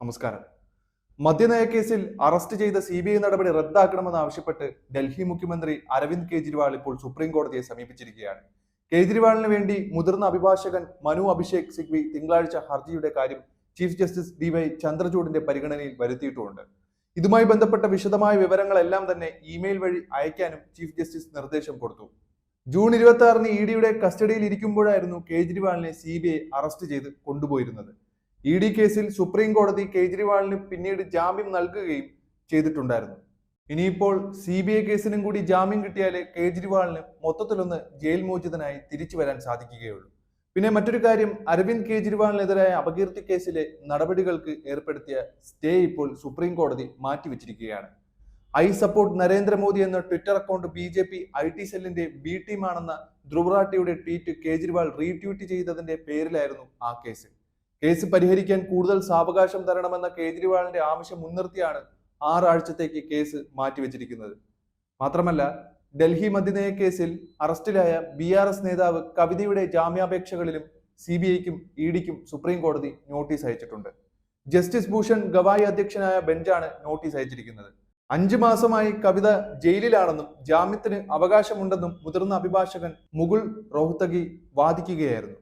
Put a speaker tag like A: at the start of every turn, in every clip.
A: നമസ്കാരം. മദ്യനയ കേസിൽ അറസ്റ്റ് ചെയ്ത സി ബി ഐ നടപടി റദ്ദാക്കണമെന്ന് ആവശ്യപ്പെട്ട് ഡൽഹി മുഖ്യമന്ത്രി അരവിന്ദ് കെജ്രിവാൾ ഇപ്പോൾ സുപ്രീം കോടതിയെ സമീപിച്ചിരിക്കുകയാണ്. കെജ്രിവാളിന് വേണ്ടി മുതിർന്ന അഭിഭാഷകൻ മനു അഭിഷേക് സിഗ്വി തിങ്കളാഴ്ച ഹർജിയുടെ കാര്യം ചീഫ് ജസ്റ്റിസ് ഡി വൈ ചന്ദ്രചൂഡിന്റെ പരിഗണനയിൽ വരുത്തിയിട്ടുമുണ്ട്. ഇതുമായി ബന്ധപ്പെട്ട വിശദമായ വിവരങ്ങളെല്ലാം തന്നെ ഇമെയിൽ വഴി അയക്കാനും ചീഫ് ജസ്റ്റിസ് നിർദ്ദേശം കൊടുത്തു. ജൂൺ ഇരുപത്തി ആറിന് ഇ ഡിയുടെ കസ്റ്റഡിയിൽ ഇരിക്കുമ്പോഴായിരുന്നു കെജ്രിവാളിനെ സി ബി ഐ അറസ്റ്റ് ചെയ്ത് കൊണ്ടുപോയിരുന്നത്. ഇ ഡി കേസിൽ സുപ്രീം കോടതി കേജ്രിവാളിന് പിന്നീട് ജാമ്യം നൽകുകയും ചെയ്തിട്ടുണ്ടായിരുന്നു. ഇനിയിപ്പോൾ സി ബി ഐ കേസിനും കൂടി ജാമ്യം കിട്ടിയാൽ കേജ്രിവാളിന് മൊത്തത്തിലൊന്ന് ജയിൽ മോചിതനായി തിരിച്ചു വരാൻ സാധിക്കുകയുള്ളൂ. പിന്നെ മറ്റൊരു കാര്യം അരവിന്ദ് കേജ്രിവാളിനെതിരായ അപകീർത്തി കേസിലെ നടപടികൾക്ക് ഏർപ്പെടുത്തിയ സ്റ്റേ ഇപ്പോൾ സുപ്രീം കോടതി മാറ്റിവെച്ചിരിക്കുകയാണ്. ഐ സപ്പോർട്ട് നരേന്ദ്രമോദി എന്ന Twitter account B J P I T സെല്ലിന്റെ ബി ടീമാണെന്ന ധ്രുവറാട്ടിയുടെ ട്വീറ്റ് കേജ്രിവാൾ റീട്വീറ്റ് ചെയ്തതിന്റെ പേരിലായിരുന്നു ആ കേസ്. കേസ് പരിഹരിക്കാൻ കൂടുതൽ സാവകാശം തരണമെന്ന കേജ്രിവാളിന്റെ ആവശ്യം മുൻനിർത്തിയാണ് ആറാഴ്ചത്തേക്ക് കേസ് മാറ്റിവെച്ചിരിക്കുന്നത്. മാത്രമല്ല ഡൽഹി മദ്യനയ കേസിൽ അറസ്റ്റിലായ ബി ആർ എസ് നേതാവ് കവിതയുടെ ജാമ്യാപേക്ഷകളിലും സി ബി ഐക്കും ഇ ഡിക്കും സുപ്രീം കോടതി നോട്ടീസ് അയച്ചിട്ടുണ്ട്. ജസ്റ്റിസ് ഭൂഷൺ ഗവായി അധ്യക്ഷനായ ബെഞ്ചാണ് നോട്ടീസ് അയച്ചിരിക്കുന്നത്. അഞ്ചു മാസമായി കവിത ജയിലിലാണെന്നും ജാമ്യത്തിന് അവകാശമുണ്ടെന്നും മുതിർന്ന അഭിഭാഷകൻ മുകുൾ റോഹ്തഗി വാദിക്കുകയായിരുന്നു.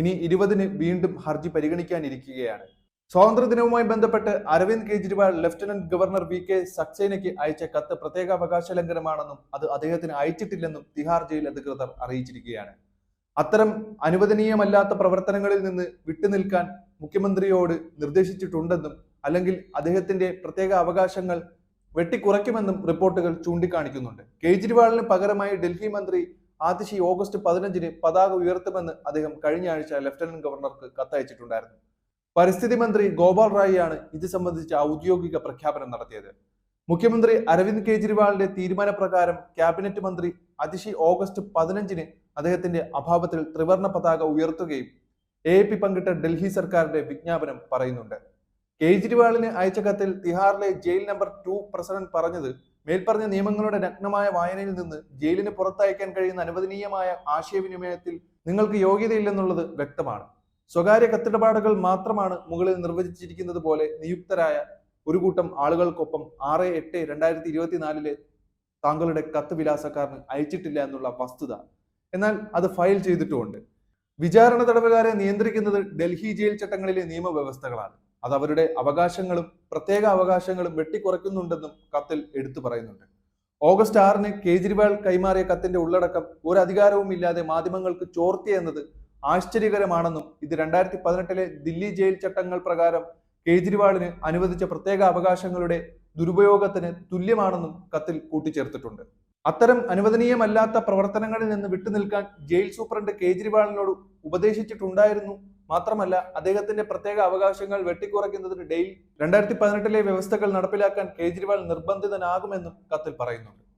A: ഇനി ഇരുപതിന് വീണ്ടും ഹർജി പരിഗണിക്കാനിരിക്കുകയാണ്. സ്വാതന്ത്ര്യദിനവുമായി ബന്ധപ്പെട്ട് Arvind Kejriwal lieutenant governor V K സക്സേനയ്ക്ക് അയച്ച കത്ത് പ്രത്യേക അവകാശ ലംഘനമാണെന്നും അത് അദ്ദേഹത്തിന് അയച്ചിട്ടില്ലെന്നും തിഹാർ ജയിൽ അധികൃതർ അറിയിച്ചിരിക്കുകയാണ്. അത്തരം അനുവദനീയമല്ലാത്ത പ്രവർത്തനങ്ങളിൽ നിന്ന് വിട്ടുനിൽക്കാൻ മുഖ്യമന്ത്രിയോട് നിർദ്ദേശിച്ചിട്ടുണ്ടെന്നും അല്ലെങ്കിൽ അദ്ദേഹത്തിന്റെ പ്രത്യേക അവകാശങ്ങൾ വെട്ടിക്കുറയ്ക്കുമെന്നും റിപ്പോർട്ടുകൾ ചൂണ്ടിക്കാണിക്കുന്നുണ്ട്. കേജ്രിവാളിന് പകരമായി ഡൽഹി മന്ത്രി ആതിഷി ഓഗസ്റ്റ് പതിനഞ്ചിന് പതാക ഉയർത്തുമെന്ന് അദ്ദേഹം കഴിഞ്ഞ ആഴ്ച ലഫ്റ്റനന്റ് ഗവർണർക്ക് കത്തയച്ചിട്ടുണ്ടായിരുന്നു. പരിസ്ഥിതി മന്ത്രി ഗോപാൽ റായിയാണ് ഇത് സംബന്ധിച്ച ഔദ്യോഗിക പ്രഖ്യാപനം നടത്തിയത്. മുഖ്യമന്ത്രി അരവിന്ദ് കെജ്രിവാളിന്റെ തീരുമാനപ്രകാരം ക്യാബിനറ്റ് മന്ത്രി അതിശി ഓഗസ്റ്റ് പതിനഞ്ചിന് അദ്ദേഹത്തിന്റെ അഭാവത്തിൽ ത്രിവർണ പതാക ഉയർത്തുകയും എ പി പങ്കിട്ട ഡൽഹി സർക്കാരിന്റെ വിജ്ഞാപനം പറയുന്നുണ്ട്. കേജ്രിവാളിന് അയച്ച കത്തിൽ തിഹാറിലെ ജയിൽ നമ്പർ ടു പ്രസിഡന്റ് പറഞ്ഞത് മേൽപ്പറഞ്ഞ നിയമങ്ങളുടെ നഗ്നമായ വായനയിൽ നിന്ന് ജയിലിന് പുറത്തയക്കാൻ കഴിയുന്ന അനുവദനീയമായ ആശയവിനിമയത്തിൽ നിങ്ങൾക്ക് യോഗ്യതയില്ലെന്നുള്ളത് വ്യക്തമാണ്. സ്വകാര്യ കത്തിടപാടുകൾ മാത്രമാണ് മുകളിൽ നിർവചിച്ചിരിക്കുന്നത് പോലെ നിയുക്തരായ ഒരു കൂട്ടം ആളുകൾക്കൊപ്പം ആറ് എട്ട് രണ്ടായിരത്തി ഇരുപത്തിനാലിലെ താങ്കളുടെ കത്ത് വിലാസക്കാരന് അയച്ചിട്ടില്ല എന്നുള്ള വസ്തുത. എന്നാൽ അത് ഫയൽ ചെയ്തിട്ടുമുണ്ട്. വിചാരണ തടവുകാരെ നിയന്ത്രിക്കുന്നത് ഡൽഹി ജയിൽ ചട്ടങ്ങളിലെ നിയമവ്യവസ്ഥകളാണ്. അത് അവരുടെ അവകാശങ്ങളും പ്രത്യേക അവകാശങ്ങളും വെട്ടിക്കുറയ്ക്കുന്നുണ്ടെന്നും കത്തിൽ എടുത്തു പറയുന്നുണ്ട്. ഓഗസ്റ്റ് ആറിന് കേജ്രിവാൾ കൈമാറിയ കത്തിന്റെ ഉള്ളടക്കം ഒരു അധികാരവും ഇല്ലാതെ മാധ്യമങ്ങൾക്ക് ചോർത്തിയെന്നത് ആശ്ചര്യകരമാണെന്നും ഇത് രണ്ടായിരത്തി പതിനെട്ടിലെ ദില്ലി ജയിൽ ചട്ടങ്ങൾ പ്രകാരം കേജ്രിവാളിന് അനുവദിച്ച പ്രത്യേക അവകാശങ്ങളുടെ ദുരുപയോഗത്തിന് തുല്യമാണെന്നും കത്തിൽ കൂട്ടിച്ചേർത്തിട്ടുണ്ട്. അത്തരം അനുവദനീയമല്ലാത്ത പ്രവർത്തനങ്ങളിൽ നിന്ന് വിട്ടുനിൽക്കാൻ ജയിൽ സൂപ്രണ്ട് കേജ്രിവാളിനോട് ഉപദേശിച്ചിട്ടുണ്ടായിരുന്നു മാത്രമല്ല അദ്ദേഹത്തിന്റെ പ്രത്യേക അവകാശങ്ങൾ വെട്ടിക്കുറയ്ക്കുന്നതിന് ഡെയിൽ രണ്ടായിരത്തി പതിനെട്ടിലെ വ്യവസ്ഥകൾ നടപ്പിലാക്കാൻ കേജ്രിവാൾ നിർബന്ധിതനാകുമെന്നും കത്തിൽ പറയുന്നുണ്ട്.